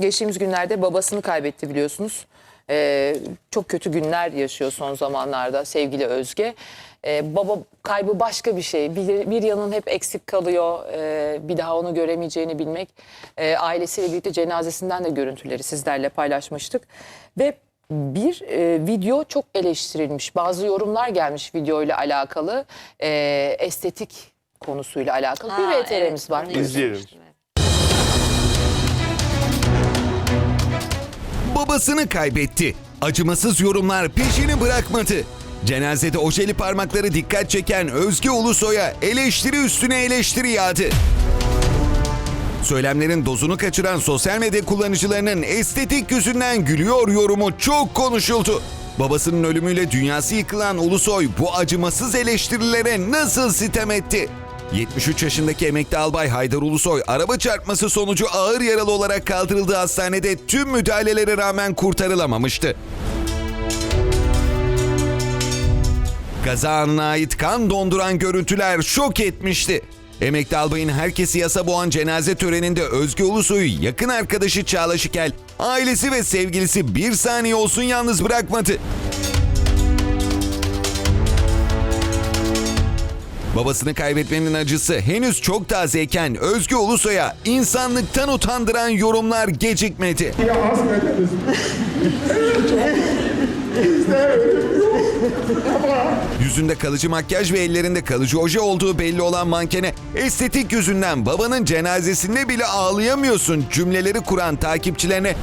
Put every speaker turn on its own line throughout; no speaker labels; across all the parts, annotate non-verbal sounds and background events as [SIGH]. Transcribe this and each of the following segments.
geçtiğimiz günlerde babasını kaybetti biliyorsunuz. Ee, çok kötü günler yaşıyor son zamanlarda sevgili Özge. Ee, baba kaybı başka bir şey. Bir, bir yanın hep eksik kalıyor. Ee, bir daha onu göremeyeceğini bilmek. Ee, ailesiyle birlikte cenazesinden de görüntüleri sizlerle paylaşmıştık. Ve bir e, video çok eleştirilmiş. Bazı yorumlar gelmiş videoyla alakalı. Ee, estetik konusuyla alakalı. bir
Ha,
VTR'miz
evet,
var.
İzleyelim.
Babasını kaybetti. Acımasız yorumlar peşini bırakmadı. Cenazede ojeli parmakları dikkat çeken Özge Ulusoy'a eleştiri üstüne eleştiri yağdı. Söylemlerin dozunu kaçıran sosyal medya kullanıcılarının estetik yüzünden gülüyor yorumu çok konuşuldu. Babasının ölümüyle dünyası yıkılan Ulusoy bu acımasız eleştirilere nasıl sitem etti? 73 yaşındaki emekli albay Haydar Ulusoy araba çarpması sonucu ağır yaralı olarak kaldırıldığı hastanede tüm müdahalelere rağmen kurtarılamamıştı. Kaza anına ait kan donduran görüntüler şok etmişti. Emekli albayın herkesi yasa boğan cenaze töreninde Özge Ulusoy'u yakın arkadaşı Çağla Şikel, ailesi ve sevgilisi bir saniye olsun yalnız bırakmadı. Babasını kaybetmenin acısı henüz çok tazeyken Özge Ulusoy'a insanlıktan utandıran yorumlar gecikmedi. [LAUGHS]
Ya
Yüzünde kalıcı makyaj ve ellerinde kalıcı oje olduğu belli olan mankene estetik yüzünden babanın cenazesinde bile ağlayamıyorsun cümleleri kuran takipçilerine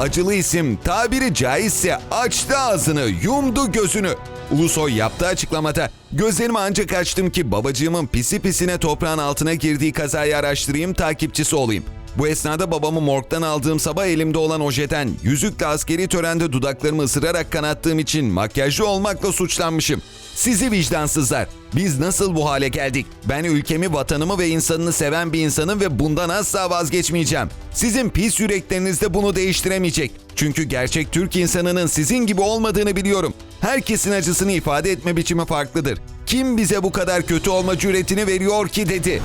Acılı isim tabiri caizse açtı ağzını, yumdu gözünü. Ulusoy yaptığı açıklamada gözlerimi ancak açtım ki babacığımın pisi pisine toprağın altına girdiği kazayı araştırayım takipçisi olayım. Bu esnada babamı morgdan aldığım sabah elimde olan ojeden yüzükle askeri törende dudaklarımı ısırarak kanattığım için makyajlı olmakla suçlanmışım. Sizi vicdansızlar. Biz nasıl bu hale geldik? Ben ülkemi, vatanımı ve insanını seven bir insanım ve bundan asla vazgeçmeyeceğim. Sizin pis yürekleriniz de bunu değiştiremeyecek. Çünkü gerçek Türk insanının sizin gibi olmadığını biliyorum. Herkesin acısını ifade etme biçimi farklıdır. Kim bize bu kadar kötü olma cüretini veriyor ki dedi.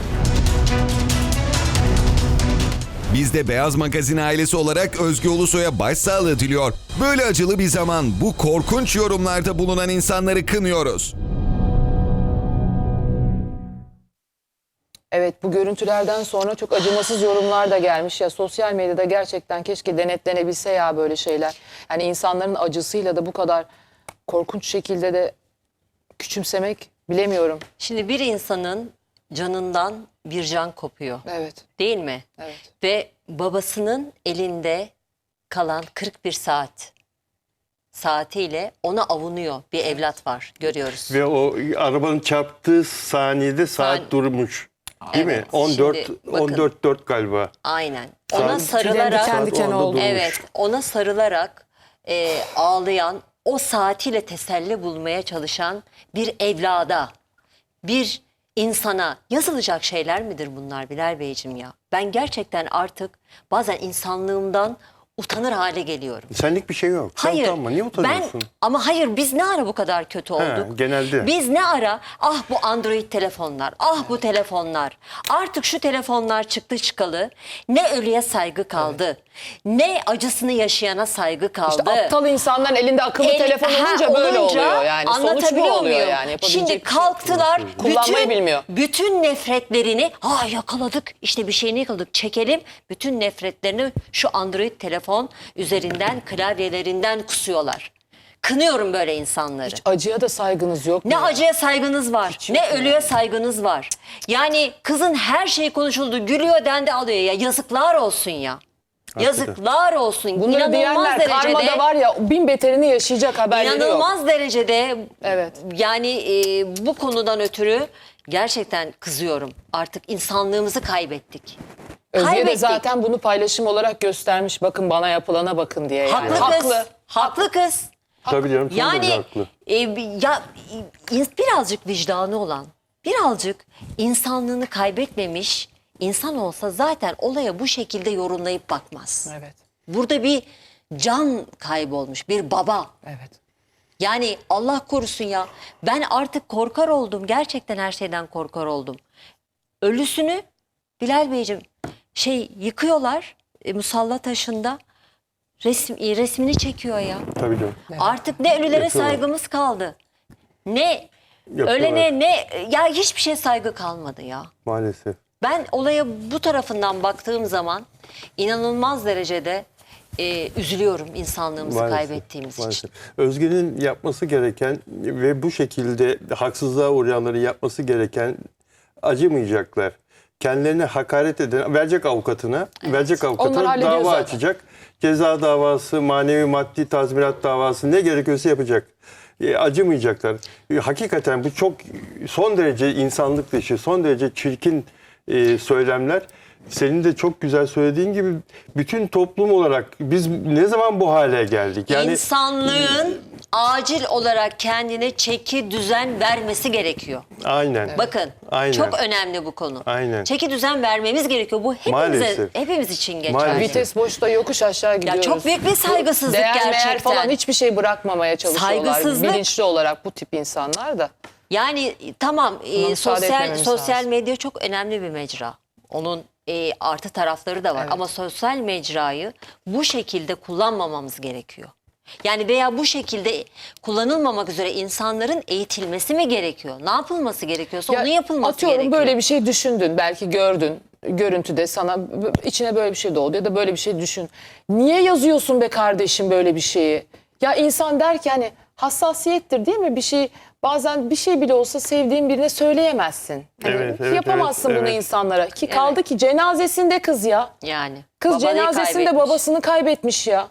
Biz de Beyaz Magazin ailesi olarak Özge Ulusoy'a başsağlığı diliyor. Böyle acılı bir zaman bu korkunç yorumlarda bulunan insanları kınıyoruz.
Evet bu görüntülerden sonra çok acımasız yorumlar da gelmiş ya sosyal medyada gerçekten keşke denetlenebilse ya böyle şeyler. Yani insanların acısıyla da bu kadar korkunç şekilde de küçümsemek bilemiyorum.
Şimdi bir insanın canından bir can kopuyor.
Evet.
Değil mi?
Evet.
Ve babasının elinde kalan 41 saat saatiyle ona avunuyor bir evlat var görüyoruz.
Ve o arabanın çarptığı saniyede saat
San-
durmuş. Değil mi?
Evet,
14
şimdi bakın.
14 4 galiba.
Aynen. Ona
Saat-
sarılarak
diken diken oldu.
Evet, ona sarılarak e, ağlayan, o saatiyle teselli bulmaya çalışan bir evlada, bir insana yazılacak şeyler midir bunlar Bilal Beyciğim ya? Ben gerçekten artık bazen insanlığımdan utanır hale geliyorum.
Senlik bir şey yok. Sen
Hayır.
utanma. Niye utanıyorsun?
Ben ama hayır biz ne ara bu kadar kötü olduk?
genelde.
Biz ne ara ah bu Android telefonlar, ah bu telefonlar. Artık şu telefonlar çıktı çıkalı. Ne ölüye saygı kaldı. Ne acısını yaşayana saygı kaldı.
İşte aptal insanların elinde akıllı
El-
telefon
ha,
olunca böyle
olunca
oluyor yani. Sonuç bu
anlatabiliyor
oluyor
muyum?
yani.
Şimdi
şey yok.
kalktılar
Kullanmayı
bütün,
bilmiyor.
bütün nefretlerini ha yakaladık işte bir şeyini yakaladık çekelim. Bütün nefretlerini şu Android telefon üzerinden klavyelerinden kusuyorlar. Kınıyorum böyle insanları.
Acıya da saygınız yok mu?
Ne
ya?
acıya saygınız var,
Hiç
ne ölüye saygınız var. Yani kızın her şeyi konuşuldu, gülüyor dendi alıyor ya. Yazıklar olsun ya. Yazıklar olsun.
Bunları
İnanılmaz
diyenler
derecede,
karmada var ya bin beterini yaşayacak haberleri yok.
inanılmaz derecede
Evet.
yani e, bu konudan ötürü gerçekten kızıyorum. Artık insanlığımızı kaybettik.
Özge de
Kaybettik.
zaten bunu paylaşım olarak göstermiş. Bakın bana yapılana bakın diye yani.
Haklı kız. Haklı kız.
Tabii canım.
Yani
haklı.
e, ya e, birazcık vicdanı olan, birazcık insanlığını kaybetmemiş insan olsa zaten olaya bu şekilde yorumlayıp bakmaz.
Evet.
Burada bir can kaybolmuş, bir baba.
Evet.
Yani Allah korusun ya. Ben artık korkar oldum. Gerçekten her şeyden korkar oldum. Ölüsünü Bilal Beyciğim şey yıkıyorlar e, musalla taşında resim, e, resmini çekiyor ya.
Tabii canım.
Artık ne ölülere
Yapıyorlar.
saygımız kaldı. Ne
Yapıyorlar.
ölene ne ya hiçbir şey saygı kalmadı ya.
Maalesef.
Ben olaya bu tarafından baktığım zaman inanılmaz derecede e, üzülüyorum insanlığımızı
Maalesef,
kaybettiğimiz için.
maalesef. Özge'nin yapması gereken ve bu şekilde haksızlığa uğrayanları yapması gereken acımayacaklar. Kendilerine hakaret eden verecek avukatına, verecek
Onlar
avukatına dava
zaten.
açacak. Ceza davası, manevi maddi tazminat davası ne gerekiyorsa yapacak. E, acımayacaklar. E, hakikaten bu çok son derece insanlık dışı, son derece çirkin e, söylemler. Senin de çok güzel söylediğin gibi bütün toplum olarak biz ne zaman bu hale geldik? Yani
İnsanlığın acil olarak kendine çeki düzen vermesi gerekiyor.
aynen.
Bakın
Aynen.
çok önemli bu konu.
Aynen.
Çeki düzen vermemiz gerekiyor. Bu hepimize,
Maalesef.
hepimiz için geçerli.
Maalesef.
Vites boşta yokuş aşağı gidiyoruz.
çok büyük bir saygısızlık
Değer meğer
gerçekten.
falan hiçbir şey bırakmamaya çalışıyorlar.
Saygısızlık.
Bilinçli olarak bu tip insanlar da.
Yani tamam e,
Buna müsaade
sosyal sosyal
lazım.
medya çok önemli bir mecra. Onun e, artı tarafları da var
Evet.
ama sosyal mecrayı bu şekilde kullanmamamız gerekiyor. Yani veya bu şekilde kullanılmamak üzere insanların eğitilmesi mi gerekiyor? Ne yapılması gerekiyorsa
Ya
onun yapılması
atıyorum
gerekiyor.
böyle bir şey düşündün belki gördün görüntüde sana içine böyle bir şey doğdu ya da böyle bir şey düşün. Niye yazıyorsun be kardeşim böyle bir şeyi? Ya insan der ki hani hassasiyettir değil mi bir şey bazen bir şey bile olsa sevdiğin birine söyleyemezsin. Hani
Evet, evet,
yapamazsın
evet,
bunu
evet.
insanlara ki kaldı ki cenazesinde kız ya.
Yani.
Kız cenazesinde
kaybetmiş.
babasını kaybetmiş ya.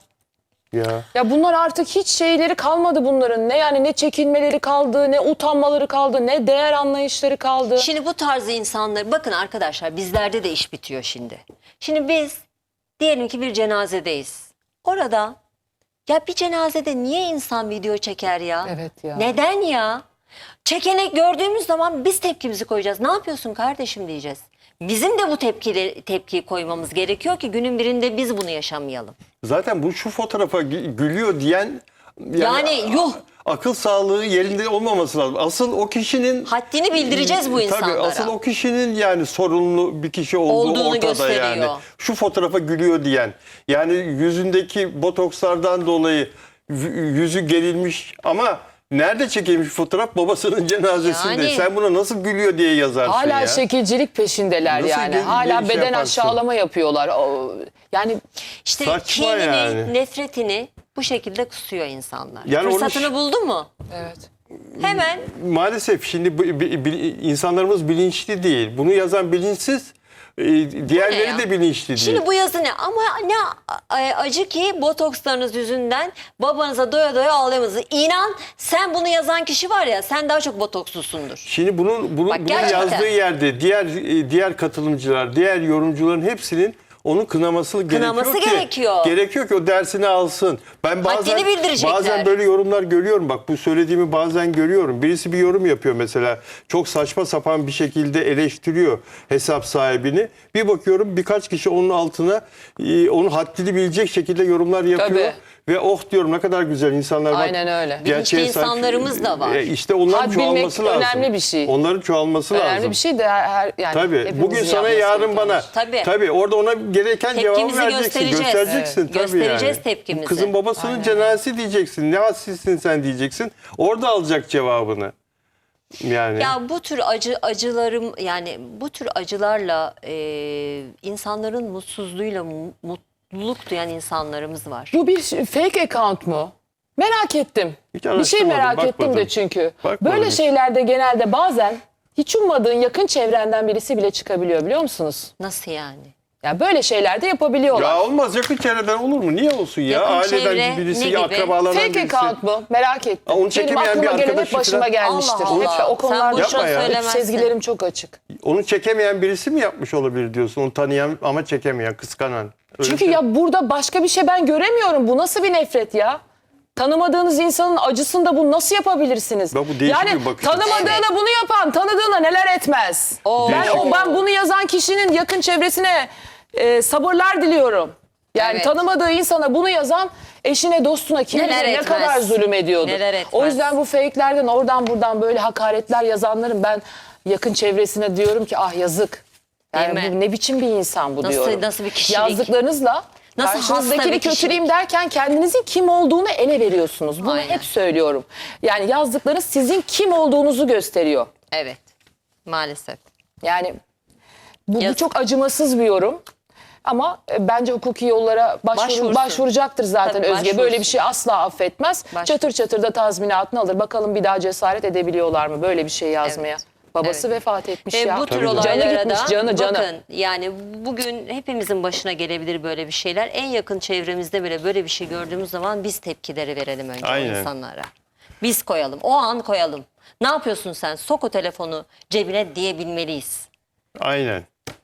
Ya.
Ya bunlar artık hiç şeyleri kalmadı bunların. Ne yani ne çekinmeleri kaldı, ne utanmaları kaldı, ne değer anlayışları kaldı.
Şimdi bu tarz insanlar bakın arkadaşlar bizlerde de iş bitiyor şimdi. Şimdi biz diyelim ki bir cenazedeyiz. Orada ya bir cenazede niye insan video çeker ya?
Evet ya.
Neden ya? Çekene gördüğümüz zaman biz tepkimizi koyacağız. Ne yapıyorsun kardeşim diyeceğiz. Bizim de bu tepkileri, tepkiyi koymamız gerekiyor ki günün birinde biz bunu yaşamayalım.
Zaten bu şu fotoğrafa gü- gülüyor diyen
Yani yuh.
Akıl sağlığı yerinde olmaması lazım. Asıl o kişinin
Haddini bildireceğiz bu
Tabii
insanlara.
asıl o kişinin yani sorunlu bir kişi olduğu
Olduğunu
ortada
gösteriyor.
yani. Şu fotoğrafa gülüyor diyen. Yani yüzündeki botokslardan dolayı yüzü gerilmiş ama nerede çekilmiş fotoğraf babasının cenazesinde.
Yani.
Sen buna nasıl gülüyor diye yazarsın
Hala
ya.
şekilcilik peşindeler
Nasıl
yani. Hala
şey
beden
yaparsın?
aşağılama yapıyorlar. Yani
İşte
Saçma
kinini,
yani.
nefretini bu şekilde kusuyor insanlar.
Yani onu
Fırsatını
ş-
buldu mu?
evet.
Hemen
Maalesef şimdi bu- bi- bi- insanlarımız bilinçli değil. Bunu yazan bilinçsiz, e, diğerleri de bilinçli değil.
Şimdi bu yazı ne? Ama ne a- acı ki botokslarınız yüzünden babanıza doya doya ağlayamanızı. İnan sen bunu yazan kişi var ya sen daha çok botokslusundur.
Şimdi bunun bunu,
Bak
bunu
gerçekten.
yazdığı yerde diğer e, diğer katılımcılar, diğer yorumcuların hepsinin onu kınaması,
Kınaması
gerekiyor ki
gerekiyor.
gerekiyor ki o dersini alsın. Ben bazen
Haddini bildirecekler.
bazen böyle yorumlar görüyorum. Bak bu söylediğimi bazen görüyorum. Birisi bir yorum yapıyor mesela. Çok saçma sapan bir şekilde eleştiriyor hesap sahibini. Bir bakıyorum birkaç kişi onun altına e, onun haddini bilecek şekilde yorumlar yapıyor.
Tabii.
Ve oh diyorum ne kadar güzel insanlar var.
Aynen öyle.
Gerçeğe
Bilinçli insanlarımız da var.
E, işte onların
Had bilmek
çoğalması lazım.
önemli bir şey.
Onların çoğalması lazım.
Önemli bir şey de her, her- yani
Tabii. Bugün sana yarın bana.
bir şey.
Tabii.
Orada ona gereken cevabı vereceksin.
göstereceğiz.
Göstereceksin
Evet.
tabii
Göstereceğiz
yani.
tepkimizi.
Kızın babasının cenazesi diyeceksin. Ne hassizsin sen diyeceksin. Orada alacak cevabını. Yani.
Ya bu tür acı acılarım yani bu tür acılarla e, insanların mutsuzluğuyla mu- mutluluk duyan insanlarımız var.
Bu bir fake account mu? Merak ettim.
Hiç
bir şey merak ettim
bakmadım.
de çünkü.
Bakmadım
Böyle
hiç.
şeylerde genelde bazen hiç ummadığın yakın çevrenden birisi bile çıkabiliyor biliyor musunuz?
Nasıl yani?
Ya böyle şeyler de yapabiliyorlar.
Ya olmaz yakın çevreden olur mu? Niye olsun ya?
Yakın
Aileden
çevre,
birisi,
ne gibi?
akrabalardan
Fake
birisi.
account mu? Merak ettim.
Aa, onu
Benim
çekemeyen bir
aklıma gelen hep
arkadaşı
başıma
falan.
gelmiştir.
Allah
Hep
Allah.
o konularda
Sen
şu
boşuna
an
söylemezsin.
sezgilerim çok açık.
Onu çekemeyen birisi mi yapmış olabilir diyorsun? Onu tanıyan ama çekemeyen, kıskanan. Öyle
Çünkü
şey-
ya burada başka bir şey ben göremiyorum. Bu nasıl bir nefret ya? Tanımadığınız insanın acısında bunu nasıl yapabilirsiniz?
Bak bu değişik
yani
bir bakış açısı.
tanımadığına bunu yapan, tanıdığına neler etmez. Ben
Değişik.
o ben bunu yazan kişinin yakın çevresine e, sabırlar diliyorum. Yani
Evet.
tanımadığı insana bunu yazan eşine, dostuna kim
Neler
bilir ne
etmez.
kadar zulüm ediyordu.
Neler etmez.
O yüzden bu fake'lerden oradan buradan böyle hakaretler yazanların ben yakın çevresine diyorum ki ah yazık. Yani
mi?
bu ne biçim bir insan bu
Nasıl-
diyorum.
nasıl bir kişilik?
Yazdıklarınızla
Nasıl hasta
karşınızdakini
bir kişilik?
kötüleyeyim derken kendinizin kim olduğunu ele veriyorsunuz. Bunu
Aynen.
hep söylüyorum. Yani yazdıklarınız sizin kim olduğunuzu gösteriyor.
Evet. Maalesef.
Yani bu, bu çok acımasız bir yorum. Ama e, bence hukuki yollara başvuru,
Başvursun.
başvuracaktır zaten
Tabii,
Özge. Böyle
başvursun.
bir şey asla affetmez.
Başvursun.
Çatır çatır da tazminatını alır. Bakalım bir daha cesaret edebiliyorlar mı böyle bir şey yazmaya?
Evet.
Babası
Evet.
vefat etmiş
Ve
ya.
bu tür olaylara
Canı gitmiş,
da
canı, canı.
bakın yani bugün hepimizin başına gelebilir böyle bir şeyler. En yakın çevremizde bile böyle bir şey gördüğümüz zaman biz tepkileri verelim önce
Aynen.
insanlara. Biz koyalım. O an koyalım. Ne yapıyorsun sen? Sok o telefonu cebine diyebilmeliyiz.
Aynen.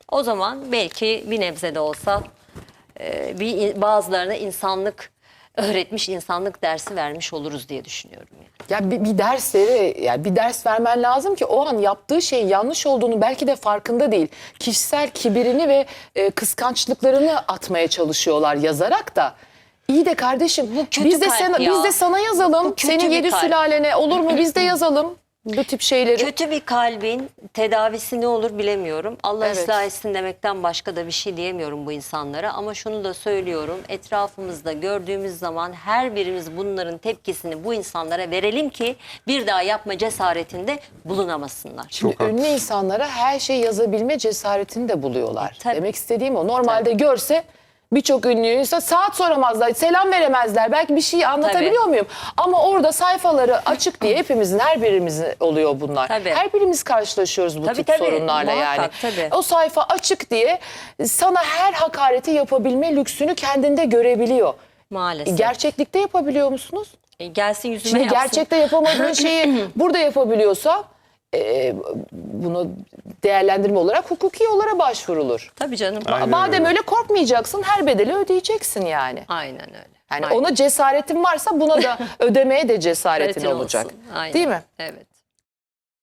O zaman belki bir nebze de olsa e, bir bazılarına insanlık öğretmiş, insanlık dersi vermiş oluruz diye düşünüyorum. Yani.
Ya bir, bir dersleri, yani bir ders vermen lazım ki o an yaptığı şeyin yanlış olduğunu belki de farkında değil. Kişisel kibirini ve e, kıskançlıklarını atmaya çalışıyorlar yazarak da. İyi de kardeşim
Bu kötü
biz de sana
ya.
biz de sana yazalım. Senin yedi
kalp.
sülalene olur mu biz de [CLEARS THROAT] yazalım bu tip şeyleri.
Kötü bir kalbin tedavisi ne olur bilemiyorum. Allah
Evet.
ıslah etsin demekten başka da bir şey diyemiyorum bu insanlara. Ama şunu da söylüyorum. Etrafımızda gördüğümüz zaman her birimiz bunların tepkisini bu insanlara verelim ki bir daha yapma cesaretinde bulunamasınlar.
Şimdi ünlü insanlara her şey yazabilme cesaretini de buluyorlar.
E, tabii.
Demek istediğim o. Normalde görse birçok ünlüyse saat soramazlar, selam veremezler. Belki bir şey anlatabiliyor muyum? Ama orada sayfaları açık diye hepimizin, her birimizin oluyor bunlar.
Tabii.
Her birimiz karşılaşıyoruz bu
Tabii,
tip
tabii.
sorunlarla
Muhakkak,
yani.
tabii.
O sayfa açık diye sana her hakareti yapabilme lüksünü kendinde görebiliyor.
Maalesef.
Gerçeklikte yapabiliyor musunuz?
E, Gelsin yüzüme
Şimdi
yapsın.
gerçekte yapamadığın [LAUGHS] şeyi burada yapabiliyorsa e, bunu değerlendirme olarak hukuki yollara başvurulur.
Tabii canım.
Aynen
Madem
öyle.
öyle korkmayacaksın her bedeli ödeyeceksin yani.
Aynen öyle.
Yani
Aynen.
ona cesaretin varsa buna da [LAUGHS] ödemeye de cesaretin olacak.
Aynen.
Değil mi?
Evet.